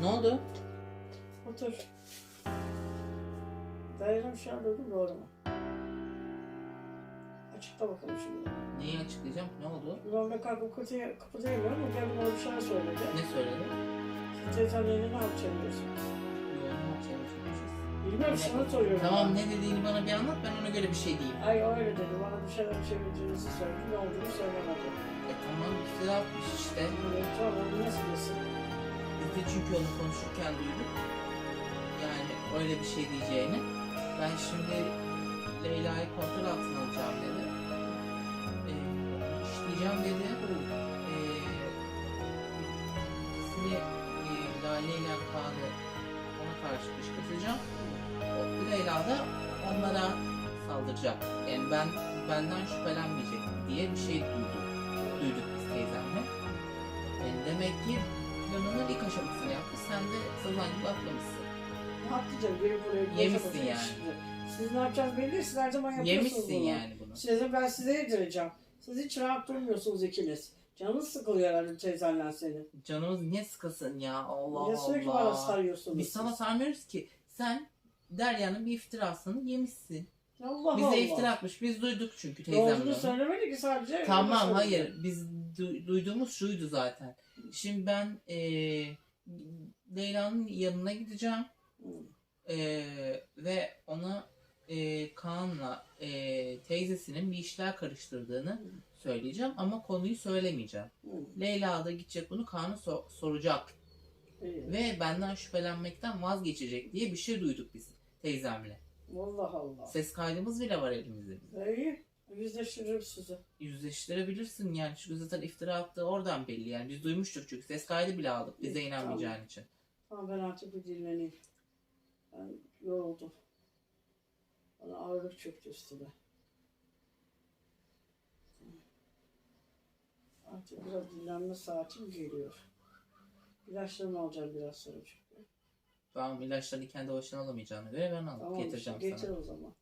Ne oldu? Otur. Dayanım şu an dedim doğru mu? Açıkla bakalım şimdi. Neyi açıklayacağım? Ne oldu? Normalde kalkıp kapıya, kapatayamıyorum ama geldim ona bir şeyler söyledi. Ne söyledi? Teyzemle ne yapacağım diyorsunuz? Yoğun açıklamışız. Bilmiyorum sana soruyorum. Tamam ne dediğini bana bir anlat ben ona göre bir şey diyeyim. Ay öyle dedi. Bana bir şeyler çevirdiğinizi söyledi. Ne olduğunu söylemedi. E tamam iftira atmış işte. Evet, tamam nasıl desin? De çünkü onu konuşurken duyduk. Yani öyle bir şey diyeceğini. Ben şimdi Leyla'yı kontrol altına alacağım dedi. E, işleyeceğim dedi. E, ikisini e, Lale ile Kaan'ı ona karşı kışkırtacağım. Leyla da onlara saldıracak. Yani ben benden şüphelenmeyecek diye bir şey duyduk. Duyduk Sazan gibi atlamışsın. Haklı canım. Gelip buraya Yemişsin yani. Şimdi Siz ne yapacağınız belli. Siz her zaman yapıyorsunuz Yemişsin bunu. yani bunu. Size ben size yedireceğim. Siz hiç rahat durmuyorsunuz ikiniz. Canınız sıkılıyor herhalde teyzenle senin. Canımız niye sıkasın ya Allah Niye sürekli Allah. bana sarıyorsunuz? Biz sana sarmıyoruz ki. Sen Derya'nın bir iftirasını yemişsin. Allah Bize Allah. iftira atmış. Biz duyduk çünkü teyzemle onu. söylemedi ki sadece. Tamam hayır. Biz du- duyduğumuz şuydu zaten. Şimdi ben eee Leyla'nın yanına gideceğim. Hı. Eee, ve ona eee Kaan'la eee, teyzesinin bir işler karıştırdığını söyleyeceğim ama konuyu söylemeyeceğim. Hı. Leyla da gidecek bunu Kaan'a so- soracak ve benden şüphelenmekten vazgeçecek diye bir şey duyduk biz teyzemle. Allah Allah. Ses kaydımız bile var elimizde. İyi. Yüzleştiririm sizi. Yüzleştirebilirsin yani çünkü zaten iftira attığı oradan belli yani biz duymuştuk çünkü ses kaydı bile aldık bize İyi, inanmayacağın için. Tamam ben artık bir dinleneyim. Ben yoruldum. Bana ağırlık çöktü üstüme. Artık biraz dinlenme saatim geliyor. İlaçlarımı alacağım biraz sonra çünkü. Tamam ilaçları kendi başına alamayacağına göre ben alıp Tamam getireceğim işte, getir sana. o zaman.